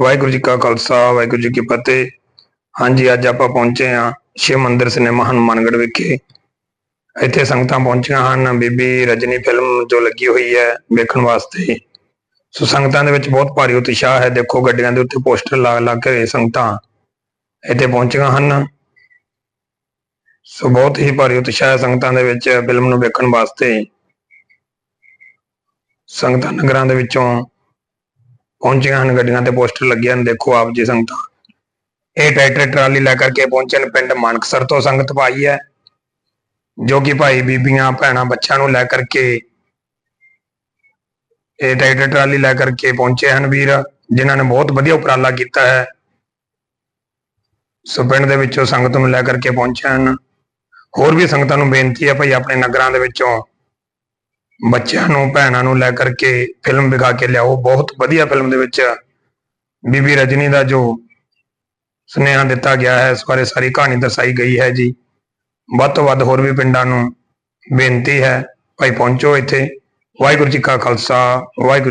ਵਾਹਿਗੁਰੂ ਜੀ ਕਾ ਖਾਲਸਾ, ਵਾਹਿਗੁਰੂ ਜੀ ਕੀ ਫਤਿਹ। ਹਾਂਜੀ, ਅੱਜ ਆਪਾਂ ਪਹੁੰਚੇ ਹਾਂ ਸ਼ਿਵ ਮੰਦਿਰ ਸਿਨੇਮਾ ਹਨੂੰਮਾਨਗੜ੍ਹ ਵਿਖੇ। ਇੱਥੇ ਸੰਗਤਾਂ ਪਹੁੰਚੀਆਂ ਹਨ, ਬੀਬੀ ਰਜਨੀ ਫਿਲਮ ਜੋ ਲੱਗੀ ਹੋਈ ਹੈ ਵੇਖਣ ਵਾਸਤੇ। ਸੋ ਸੰਗਤਾਂ ਦੇ ਵਿੱਚ ਬਹੁਤ ਭਾਰੀ ਉਤਸ਼ਾਹ ਹੈ। ਦੇਖੋ ਗੱਡੀਆਂ ਦੇ ਉੱਤੇ ਪੋਸਟਰ ਲਾ ਲਾ ਕੇ ਸੰਗਤਾਂ ਇੱਥੇ ਪਹੁੰਚੀਆਂ ਹਨ। ਸੋ ਬਹੁਤ ਹੀ ਭਾਰੀ ਉਤਸ਼ਾਹ ਹੈ ਸੰਗਤਾਂ ਦੇ ਵਿੱਚ ਫਿਲਮ ਨੂੰ ਵੇਖਣ ਵਾਸਤੇ। ਸੰਗਤਾਂ ਨਗਰਾਂ ਦੇ ਵਿੱਚੋਂ ਪਹੁੰਚੀਆਂ ਹਨ, ਗੱਡੀਆਂ ਤੇ ਪੋਸਟਰ ਲੱਗੇ ਹਨ, ਦੇਖੋ ਆਪ ਜੀ ਸੰਗਤਾਂ। ਇਹ ਟਰੈਕਟਰ ਟਰਾਲੀ ਲੈ ਕਰਕੇ ਪਹੁੰਚੇ ਪਿੰਡ ਮਾਨਕਸਰ ਤੋਂ, ਸੰਗਤ ਪਾਈ ਹੈ, ਜੋ ਕਿ ਭਾਈ ਬੀਬੀਆਂ, ਭੈਣਾਂ, ਬੱਚਿਆਂ ਨੂੰ ਲੈ ਕਰਕੇ ਇਹ ਟਰੈਕਟਰ ਟਰਾਲੀ ਲੈ ਕਰਕੇ ਪਹੁੰਚੇ ਹਨ ਵੀਰ, ਜਿਨ੍ਹਾਂ ਨੇ ਬਹੁਤ ਵਧੀਆ ਉਪਰਾਲਾ ਕੀਤਾ ਹੈ। ਸੋ ਪਿੰਡ ਦੇ ਵਿੱਚੋਂ ਸੰਗਤ ਨੂੰ ਲੈ ਕਰਕੇ ਪਹੁੰਚੇ ਹਨ। ਹੋਰ ਵੀ ਸੰਗਤਾਂ ਨੂੰ ਬੇਨਤੀ ਹੈ ਭਾਈ, ਆਪਣੇ ਨਗਰਾਂ ਦੇ ਵਿੱਚੋਂ ਬੱਚਿਆਂ ਨੂੰ, ਭੈਣਾਂ ਨੂੰ ਲੈ ਕਰਕੇ ਫਿਲਮ ਵਿਖਾ ਕੇ ਲਿਆਓ। ਬਹੁਤ ਵਧੀਆ ਫਿਲਮ ਦੇ ਵਿੱਚ ਬੀਬੀ ਰਜਨੀ ਦਾ ਜੋ ਸੁਨੇਹਾ ਦਿੱਤਾ ਗਿਆ ਹੈ, ਇਸ ਬਾਰੇ ਸਾਰੀ ਕਹਾਣੀ ਦਰਸਾਈ ਗਈ ਹੈ ਜੀ। ਵੱਧ ਤੋਂ ਵੱਧ ਹੋਰ ਵੀ ਪਿੰਡਾਂ ਨੂੰ ਬੇਨਤੀ ਹੈ, ਭਾਈ ਪਹੁੰਚੋ ਇੱਥੇ। ਵਾਹਿਗੁਰੂ ਜੀ ਕਾ ਖਾਲਸਾ, ਵਾਹਿਗੁਰੂ